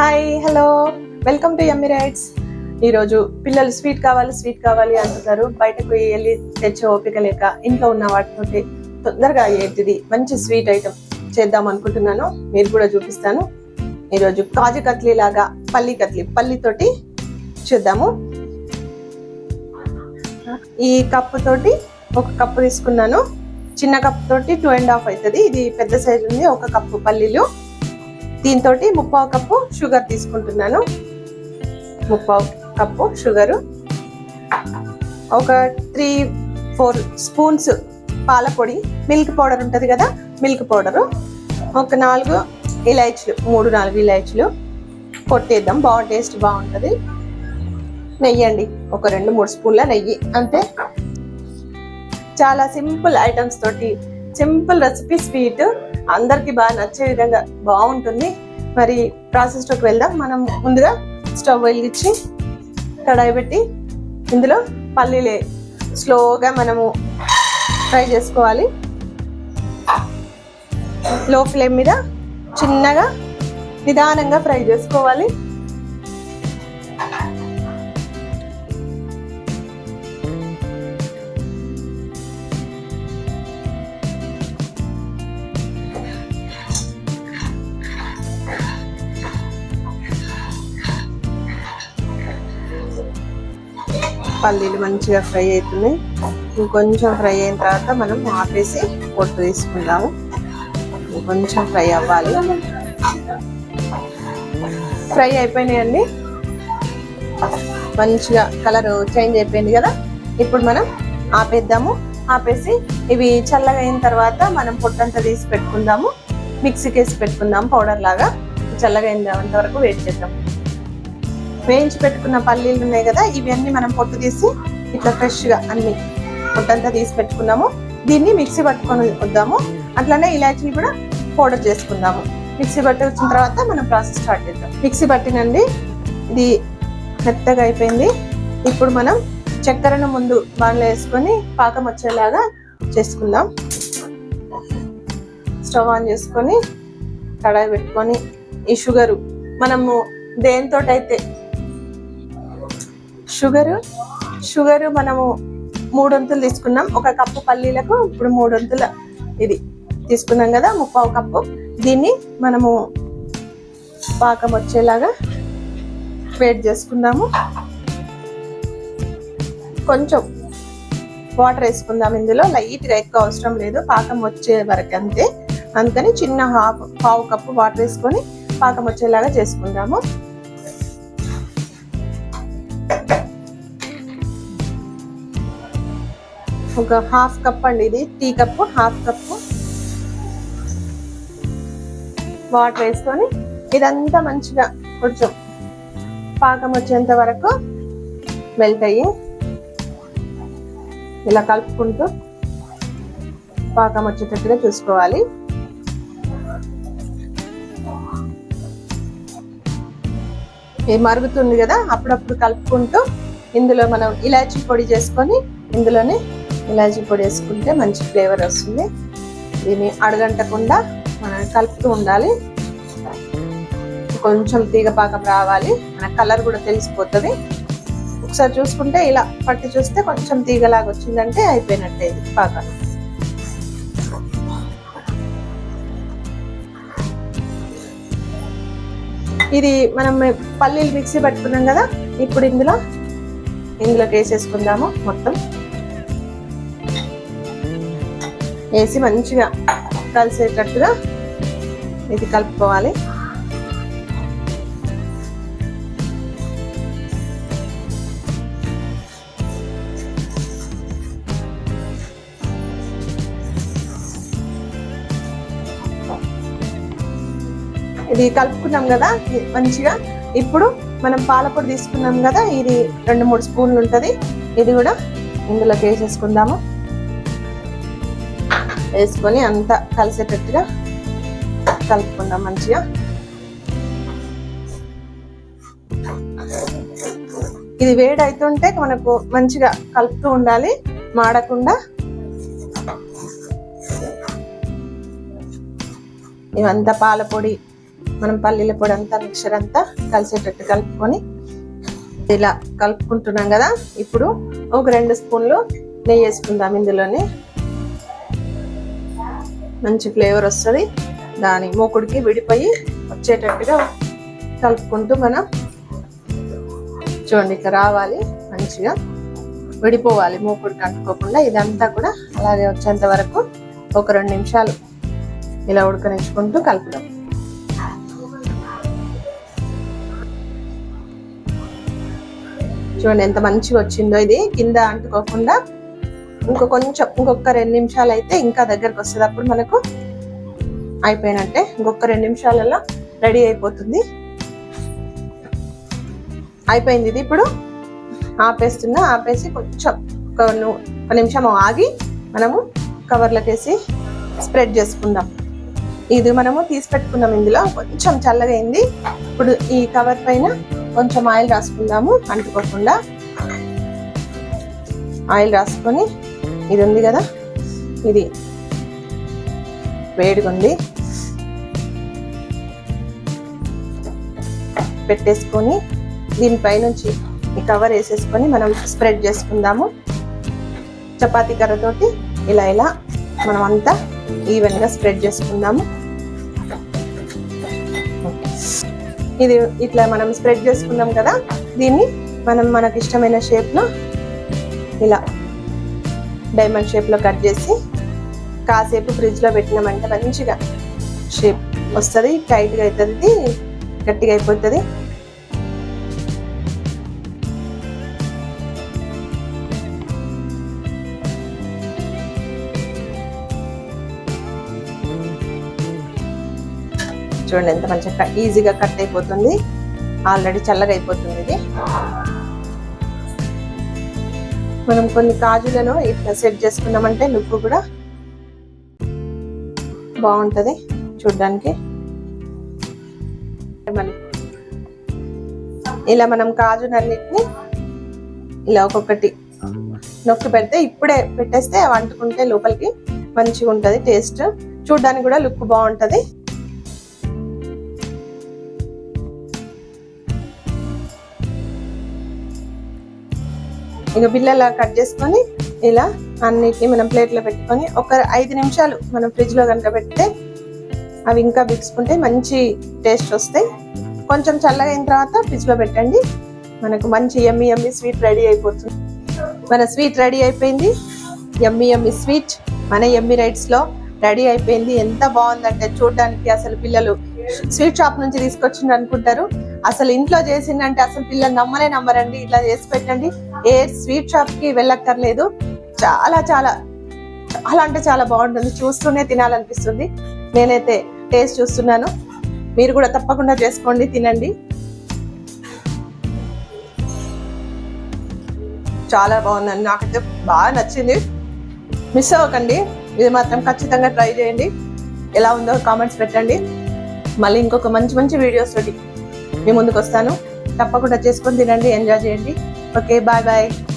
Hi hello welcome to Emmy writes ఈరోజు పిల్లలు sweet కావాలి స్వీట్ కావాలి అంటున్నారు. బయటకు వెళ్ళి తెచ్చే ఓపిక లేక ఇంట్లో ఉన్న వాటితోటి తొందరగా అయ్యేటిది మంచి స్వీట్ ఐటమ్ చేద్దాం అనుకుంటున్నాను. మీరు కూడా చూపిస్తాను. ఈరోజు కాజు కత్లీ లాగా పల్లి కత్లీ పల్లితోటి చూద్దాము. ఈ కప్పు తోటి ఒక కప్పు తీసుకున్నాను. చిన్న కప్పు తోటి టూ అండ్ హాఫ్ అవుతుంది. ఇది పెద్ద సైజు ఉంది. ఒక కప్పు పల్లీలు. దీంతో ముప్పావు కప్పు షుగర్ తీసుకుంటున్నాను. ముప్పావు కప్పు షుగరు. ఒక త్రీ ఫోర్ స్పూన్స్ పాల పొడి మిల్క్ పౌడర్ ఉంటుంది కదా మిల్క్ పౌడరు. ఒక నాలుగు ఇలాయచీలు మూడు నాలుగు ఇలాయచీలు కొట్టేద్దాం. బాగా టేస్ట్ బాగుంటుంది. నెయ్యి అండి ఒక రెండు మూడు స్పూన్ల నెయ్యి. అంతే. చాలా సింపుల్ ఐటమ్స్ తోటి సింపుల్ రెసిపీ స్వీట్. అందరికి బాగా నచ్చే విధంగా బాగుంటుంది. మరి ప్రాసెస్లోకి వెళ్దాం. మనం ముందుగా స్టవ్ వెలిగించి కడాయి పెట్టి ఇందులో పల్లీలే స్లోగా మనము ఫ్రై చేసుకోవాలి. లో ఫ్లేమ్ మీద చిన్నగా నిదానంగా ఫ్రై చేసుకోవాలి. పల్లీలు మంచిగా ఫ్రై అవుతున్నాయి. ఇంకొంచెం ఫ్రై అయిన తర్వాత మనం ఆపేసి పొట్టు తీసుకుందాము. ఇంకొంచెం ఫ్రై అవ్వాలి. ఫ్రై అయిపోయినాయండి. మంచిగా కలర్ చేంజ్ అయిపోయింది కదా? ఇప్పుడు మనం ఆపేద్దాము. ఆపేసి ఇవి చల్లగా అయిన తర్వాత మనం పొట్టంతా తీసి పెట్టుకుందాము. మిక్సీకి వేసి పెట్టుకుందాం పౌడర్ లాగా. చల్లగా అయినంత వరకు వెయిట్ చేద్దాం. వేయించి పెట్టుకున్న పల్లీలు ఉన్నాయి కదా ఇవన్నీ మనం పొట్టు తీసి ఇట్లా ఫ్రెష్గా అన్ని పొట్టంతా తీసి పెట్టుకున్నాము. దీన్ని మిక్సీ పట్టుకొని వద్దాము. అట్లానే ఇలాచిని కూడా పౌడర్ చేసుకుందాము. మిక్సీ పట్టి వచ్చిన తర్వాత మనం ప్రాసెస్ స్టార్ట్ చేద్దాం. మిక్సీ పట్టినండి ఇది మెత్తగా అయిపోయింది. ఇప్పుడు మనం చక్కెరను ముందు బాణలో వేసుకొని పాకం వచ్చేలాగా చేసుకుందాం. స్టవ్ ఆన్ చేసుకొని కడాయి పెట్టుకొని ఈ షుగరు మనము దేనితోటైతే షుగరు. షుగరు మనము మూడొంతులు తీసుకున్నాం. ఒక కప్పు పల్లీలకు ఇప్పుడు మూడొంతుల ఇది తీసుకున్నాం కదా ముప్పావు కప్పు. దీన్ని మనము పాకం వచ్చేలాగా వేట్ చేసుకుందాము. కొంచెం వాటర్ వేసుకుందాం ఇందులో. లైట్గా ఎక్కువ అవసరం లేదు. పాకం వచ్చే వరకు అంతే. అందుకని చిన్న హాఫ్ పావు కప్పు వాటర్ వేసుకొని పాకం వచ్చేలాగా చేసుకుందాము. ఒక హాఫ్ కప్ అండి ఇది. Tea cup half cup. Water వేసుకొని ఇదంతా మంచిగా కొంచెం పాకం వచ్చేంత వరకు మెల్ట్ అయ్యి ఇలా కలుపుకుంటూ పాకం వచ్చేటట్టుగా చూసుకోవాలి. ఇది మరుగుతుంది కదా అప్పుడప్పుడు కలుపుకుంటూ ఇందులో మనం ఇలాచీ పొడి చేసుకొని ఇందులోనే ఇలాచీ పొడి వేసుకుంటే మంచి ఫ్లేవర్ వస్తుంది. దీన్ని అడగంటకుండా మనం కలుపుతూ ఉండాలి. కొంచెం తీగపాకం రావాలి. మన కలర్ కూడా తెలిసిపోతుంది. ఒకసారి చూసుకుంటే ఇలా పట్టి చూస్తే కొంచెం తీగలాగా వచ్చిందంటే అయిపోయినట్టే ఇది పాకం. ఇది మనం పల్లీలు మిక్సీ పట్టుకున్నాం కదా ఇప్పుడు ఇందులో ఇందులోకి వేసేసుకుందాము మొత్తం. వేసి మంచిగా కలిసేటట్టుగా ఇది కలుపుకోవాలి. ఇది కలుపుకున్నాం కదా మంచిగా. ఇప్పుడు మనం పాలపొడి తీసుకున్నాం కదా ఇది రెండు మూడు స్పూన్లు ఉంటుంది. ఇది కూడా ఇందులోకి వేసేసుకుందాము. వేసుకొని అంతా కలిసేటట్టుగా కలుపుకుందాం మంచిగా. ఇది వేడి అవుతుంటే మనకు మంచిగా కలుపుతూ ఉండాలి మాడకుండా. ఇవంతా పాల పొడి మనం పల్లీల పొడి అంతా మిక్చర్ అంతా కలిసేటట్టు కలుపుకొని ఇలా కలుపుకుంటున్నాం కదా. ఇప్పుడు ఒక రెండు స్పూన్లు నెయ్యి వేసుకుందాం ఇందులోనే. మంచి ఫ్లేవర్ వస్తుంది. దాని మూకుడికి విడిపోయి వచ్చేటట్టుగా కలుపుకుంటూ మనం చూడండి ఇక్కడ రావాలి మంచిగా విడిపోవాలి మూకుడికి అంటుకోకుండా. ఇదంతా కూడా అలాగే వచ్చేంత వరకు ఒక రెండు నిమిషాలు ఇలా ఉడకనించుకుంటూ కలుపుదాం. చూడండి ఎంత మంచిగా వచ్చిందో ఇది. కింద అంటుకోకుండా ఇంకో కొంచెం ఇంకొక రెండు నిమిషాలు అయితే ఇంకా దగ్గరకు వస్తుంది. అప్పుడు మనకు అయిపోయినట్టే ఇంకొక రెండు నిమిషాలలో రెడీ అయిపోతుంది. అయిపోయింది ఇది. ఇప్పుడు ఆపేస్తున్నా ఆపేసి కొంచెం ఒక ఒక నిమిషం ఆగి మనము కవర్లకేసి స్ప్రెడ్ చేసుకుందాం. ఇది మనము తీసి పెట్టుకున్నాం ఇందులో. కొంచెం చల్లగా అయింది. ఇప్పుడు ఈ కవర్ పైన కొంచెం ఆయిల్ రాసుకుందాము. అంటుకోకుండా ఆయిల్ రాసుకొని ఇది ఉంది కదా? ఇది వేడిగా ఉంది. పెట్టేసుకొని దీనిపైనుంచి ఈ కవర్ వేసేసుకొని మనం స్ప్రెడ్ చేసుకుందాము. చపాతీ కర్రతోటి ఇలా ఇలా మనం అంతా ఈవెన్గా స్ప్రెడ్ చేసుకుందాము. ఇది ఇట్లా మనం స్ప్రెడ్ చేసుకున్నాం కదా? దీన్ని మనం మనకి ఇష్టమైన షేప్లో ఇలా డైమండ్ షేప్లో కట్ చేసి కాసేపు ఫ్రిడ్జ్లో పెట్టినామంటే మంచిగా షేప్ వస్తుంది టైట్గా అవుతుంది గట్టిగా అయిపోతుంది. చూడండి ఎంత మంచిగా ఈజీగా కట్ అయిపోతుంది. ఆల్రెడీ చల్లగా అయిపోతుంది ఇది. మనం కొన్ని కాజులను ఇట్లా సెట్ చేసుకున్నామంటే లుక్ కూడా బాగుంటుంది చూడ్డానికి. ఇలా మనం కాజునన్నిటిని ఇలా ఒక్కొక్కటి నొక్కి పెడితే ఇప్పుడే పెట్టేస్తే అవి లోపలికి మంచిగా ఉంటుంది టేస్ట్. చూడడానికి కూడా లుక్ బాగుంటుంది. ఇక బిల్లలా కట్ చేసుకొని ఇలా అన్నిటిని మనం ప్లేట్లో పెట్టుకొని ఒక ఐదు నిమిషాలు మనం ఫ్రిడ్జ్లో కనుక పెడితే అవి ఇంకా బిగుసుకుంటే మంచి టేస్ట్ వస్తాయి. కొంచెం చల్లగా అయిన తర్వాత ఫ్రిడ్జ్లో పెట్టండి. మనకు మంచి ఎమ్మి ఎమ్మి స్వీట్ రెడీ అయిపోతుంది. మన స్వీట్ రెడీ అయిపోయింది. ఎమ్మి ఎమ్మి స్వీట్ మన ఎమ్మి రైట్స్లో రెడీ అయిపోయింది. ఎంత బాగుందంటే చూడడానికి అసలు పిల్లలు స్వీట్ షాప్ నుంచి తీసుకొచ్చిండ్రు అనుకుంటారు. అసలు ఇంట్లో చేసిందంటే అసలు పిల్లలు నమ్మనే నమ్మరండి. ఇట్లా చేసి పెట్టండి. ఏ స్వీట్ షాప్కి వెళ్ళక్కర్లేదు. చాలా చాలా చాలా అంటే చాలా బాగుంటుంది. చూస్తూనే తినాలనిపిస్తుంది. నేనైతే టేస్ట్ చూస్తున్నాను. మీరు కూడా తప్పకుండా చేసుకోండి తినండి. చాలా బాగుందండి. నాకైతే బాగా నచ్చింది. మిస్ అవ్వకండి. ఇది మాత్రం ఖచ్చితంగా ట్రై చేయండి. ఎలా ఉందో కామెంట్స్ పెట్టండి. మళ్ళీ ఇంకొక మంచి మంచి వీడియోస్ తోటి మీ ముందుకు వస్తాను తప్పకుండా చేసుకొని తినండి ఎంజాయ్ చేయండి. Okay, bye-bye.